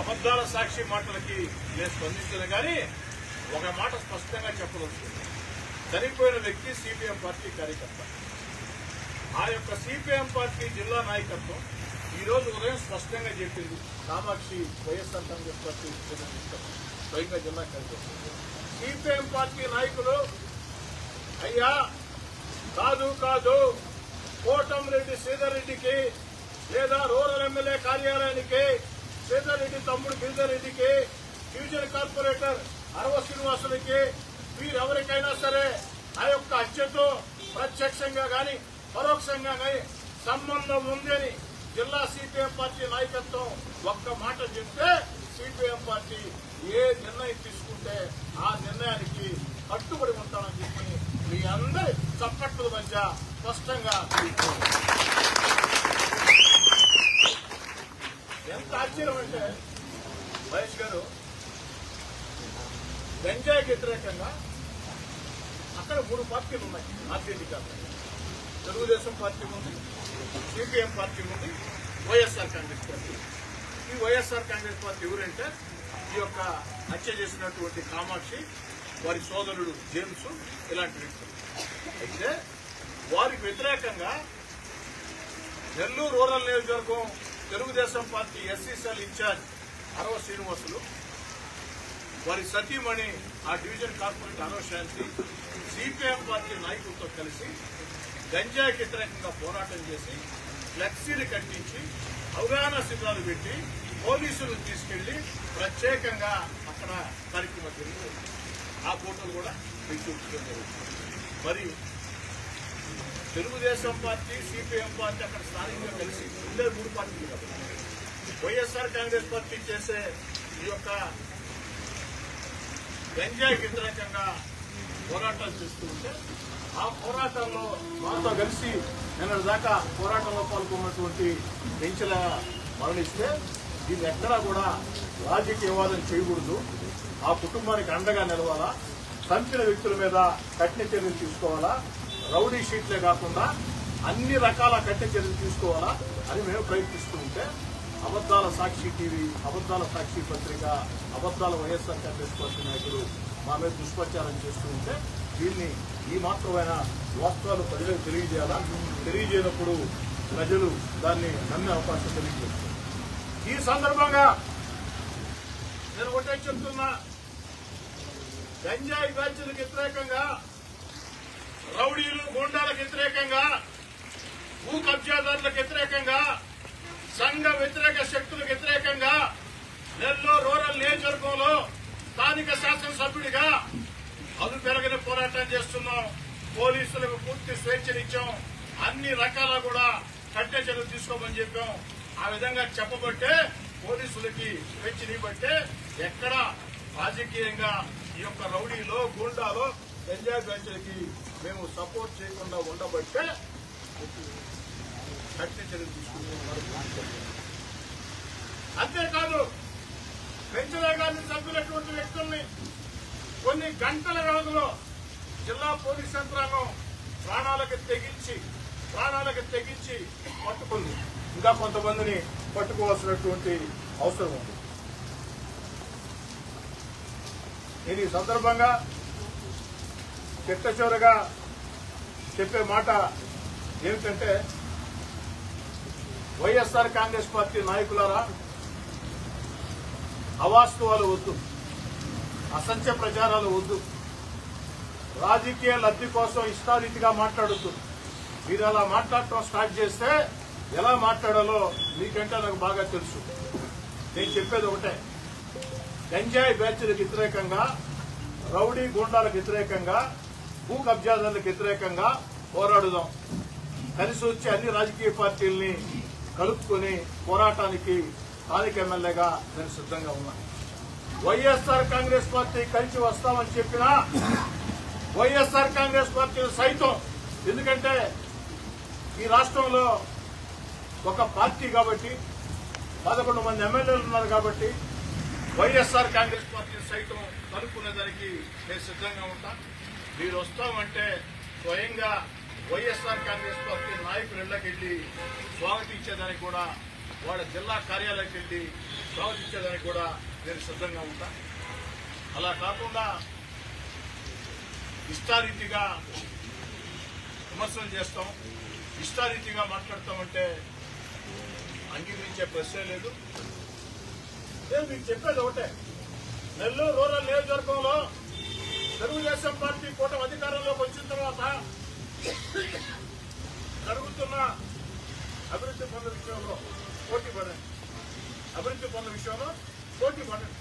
అబద్ధాల సాక్షి మాటలకి నేను స్పందించను కానీ ఒక మాట స్పష్టంగా చెప్పదలుచుకుంది చనిపోయిన వ్యక్తి సిపిఎం పార్టీ కార్యకర్త. ఆ యొక్క సిపిఎం పార్టీ జిల్లా నాయకత్వం ఈరోజు ఉదయం స్పష్టంగా చెప్పింది. కామాక్షి వైఎస్ఆర్ కాంగ్రెస్ పార్టీ స్వయంగా జిల్లా కార్యకర్త. సిపిఎం పార్టీ నాయకులు అయ్యా కాదు కాదు. కోటంరెడ్డి శ్రీధర్ రెడ్డికి లేదా రూరల్ ఎమ్మెల్యే కార్యాలయానికి శ్రీధర్ రెడ్డి తమ్ముడు గిరిజారెడ్డికి డివిజన్ కార్పొరేటర్ అరవ శ్రీనివాసులకి వీరెవరికైనా సరే ఆ యొక్క హత్యతో ప్రత్యక్షంగా గాని పరోక్షంగా గాని సంబంధం ఉందని జిల్లా సిపిఎం పార్టీ నాయకత్వం ఒక్క మాట చెప్తే సిపిఎం పార్టీ ఏ నిర్ణయం తీసుకుంటే ఆ నిర్ణయానికి కట్టుబడి ఉంటామని చెప్పి మీ అందరి చప్పట్ల మధ్య స్పష్టంగా ఆశ్చర్యం అంటే మహేష్ గారు గంజాయికి వ్యతిరేకంగా అక్కడ మూడు పార్టీలు ఉన్నాయి. ఆర్టీడీ కాదు తెలుగుదేశం పార్టీ ఉంది సిపిఎం పార్టీ ఉంది వైఎస్ఆర్ కాంగ్రెస్ పార్టీ. ఈ వైఎస్ఆర్ కాంగ్రెస్ పార్టీ ఎవరంటే ఈ యొక్క హత్య చేసినటువంటి కామాక్షి వారి సోదరుడు జేమ్స్ ఇలాంటి వ్యక్తులు. అయితే వారికి వ్యతిరేకంగా నెల్లూరు రూరల్ నియోజకవర్గం Telugu Desam party SCCL incharge Arava Srinivasulu వారి సతీమణి ఆ డివిజన్ కార్పొరేట్ అనవశాంతి సిపిఎం పార్టీ నాయకులతో కలిసి గంజాయికి వ్యతిరేకంగా పోరాటం చేసి ఫ్లెక్సీలు కట్టించి అవగాహన శిబిరాలు పెట్టి పోలీసులను తీసుకెళ్ళి ప్రత్యేకంగా అక్కడ కార్యక్రమం జరిగింది. ఆ ఫోటోలు కూడా మీకు చూపించడం జరుగుతుంది. మరి తెలుగుదేశం పార్టీ సిపిఎం పార్టీ అక్కడ స్థానికంగా కలిసి ఉండే మూడు పార్టీలు వైఎస్ఆర్ కాంగ్రెస్ పార్టీ చేసే ఈ యొక్క ఎంజాయ్ వ్యతిరేకంగా పోరాటాలు చేస్తూ ఉంటే ఆ పోరాటంలో మాతో కలిసి నిన్న దాకా పోరాటంలో పాల్గొన్నటువంటి పెంచల మరణిస్తే దీన్ని ఎక్కడా కూడా రాజకీయవాదం చేయకూడదు. ఆ కుటుంబానికి అండగా నిలవాలా? చంపిన వ్యక్తుల మీద కఠిన చర్యలు తీసుకోవాలా? రౌడీ షీట్లే కాకుండా అన్ని రకాల కట్టె చర్యలు తీసుకోవాలా అని మేము ప్రయత్నిస్తూ ఉంటే అబద్దాల సాక్షి టీవీ అబద్దాల సాక్షి పత్రిక అబద్దాల వైఎస్ఆర్ కాంగ్రెస్ పార్టీ నాయకులు మా మీద దుష్ప్రచారం చేస్తూ ఉంటే దీన్ని ఈ మాత్రమైన వాస్తవాలు ప్రజలకు తెలియజేయాలా? తెలియజేయనప్పుడు ప్రజలు దాన్ని నమ్మే అవకాశం తెలియజేస్తారు ఈ సందర్భంగా నేను ఒకటే చెప్తున్నా. గంజాయి బ్యాచ్లకు వ్యతిరేకంగా రౌడీలు గుండాలకు వ్యతిరేకంగా భూ కబ్జాదారులకు వ్యతిరేకంగా సంఘ వ్యతిరేక శక్తులకు వ్యతిరేకంగా నెల్లూరు రూరల్ నియోజకవర్గంలో స్థానిక శాసనసభ్యుడిగా అదు పెరగని పోరాటం చేస్తున్నాం. పోలీసులకు పూర్తి స్వేచ్ఛనిచ్చాం. అన్ని రకాల కూడా కట్టె చర్యలు తీసుకోమని చెప్పాం. ఆ విధంగా చెప్పబట్టే పోలీసులకి స్వేచ్ఛనివ్వట్టే ఎక్కడ రాజకీయంగా ఈ యొక్క రౌడీలో గూండాలో గంజాయి బ్యాచ్లకి మేము సపోర్ట్ చేయకుండా ఉండబట్టే కఠిన చర్యలు తీసుకుంటున్నారు అంతేకాదు పెంచలే గారిని చంపినటువంటి వ్యక్తుల్ని కొన్ని గంటల వ్యవధిలో జిల్లా పోలీస్ యంత్రాంగం ప్రాణాలకు తెగించి ప్రాణాలకు తెగించి పట్టుకుంది. ఇంకా కొంతమందిని పట్టుకోవాల్సినటువంటి అవసరం ఉంది. నేను ఈ సందర్భంగా చిట్ట చెప్పే మాట ఏమిటంటే వైఎస్ఆర్ కాంగ్రెస్ పార్టీ నాయకులారా అవాస్తవాలు వద్దు అసంఖ్య ప్రచారాలు వద్దు రాజకీయ లబ్ధి కోసం ఇష్టారీతిగా మాట్లాడొద్దు. మీరు అలా మాట్లాడటం స్టార్ట్ చేస్తే ఎలా మాట్లాడాలో మీకంటే నాకు బాగా తెలుసు. నేను చెప్పేది ఒకటే గంజాయి బ్యాచ్లకు వ్యతిరేకంగా రౌడీ గుండాలకు వ్యతిరేకంగా భూ కబ్జాదారులకు వ్యతిరేకంగా పోరాడుదాం. కలిసి వచ్చి అన్ని రాజకీయ పార్టీల్ని కలుపుకొని పోరాటానికి స్థానిక ఎమ్మెల్యేగా నేను సిద్ధంగా ఉన్నాను వైఎస్ఆర్ కాంగ్రెస్ పార్టీ కలిసి వస్తామని చెప్పినా వైఎస్ఆర్ కాంగ్రెస్ పార్టీ సైతం. ఎందుకంటే ఈ రాష్ట్రంలో ఒక పార్టీ కాబట్టి పదకొండు మంది ఎమ్మెల్యేలు ఉన్నారు కాబట్టి వైఎస్ఆర్ కాంగ్రెస్ పార్టీ సైతం కలుపుకునేదానికి నేను సిద్ధంగా ఉంటాను మీరు వస్తామంటే స్వయంగా వైఎస్ఆర్ కాంగ్రెస్ పార్టీ నాయకులు ఇళ్ళకెళ్ళి స్వాగతించేదానికి కూడా వాళ్ళ జిల్లా కార్యాలయానికి వెళ్ళి స్వాగతించేదానికి కూడా నేను సిద్ధంగా ఉంటా. అలా కాకుండా ఇష్టారీతిగా విమర్శలు చేస్తాం. ఇష్టారీతిగా మాట్లాడతామంటే అంగీకరించే ప్రశ్నే లేదు. నేను మీకు చెప్పేది ఒకటే. నెల్లూరు రూరల్ నియోజకవర్గంలో తెలుగుదేశం పార్టీ తర్వాత జరుగుతున్న అభివృద్ధి పనుల విషయంలో పోటీ పడండి. అభివృద్ధి పనుల విషయంలో పోటీ పడండి.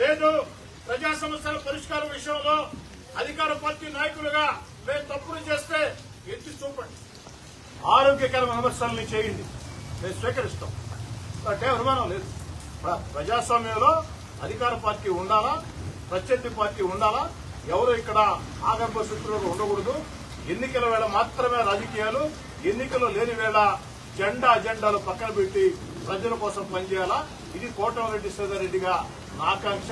లేదు ప్రజా సమస్యల పరిష్కారం విషయంలో అధికార పార్టీ నాయకులుగా మేము తప్పులు చేస్తే ఎత్తి చూపండి. ఆరోగ్యకరమైన విమర్శల్ని చేయండి. మేము స్వీకరిస్తాం. అంటే అనుమానం లేదు. ప్రజాస్వామ్యంలో అధికార పార్టీ ఉండాలా? ప్రత్యర్థి పార్టీ ఉండాలా? ఎవరు ఇక్కడ ఆగర్భ శత్రువులు ఉండకూడదు. ఎన్నికల వేళ మాత్రమే రాజకీయాలు ఎన్నికలు లేని వేళ జెండా అజెండాలు పక్కన పెట్టి ప్రజల కోసం పనిచేయాలా? ఇది కోటమిరెడ్డి శ్రీధర్ రెడ్డిగా నా ఆకాంక్ష.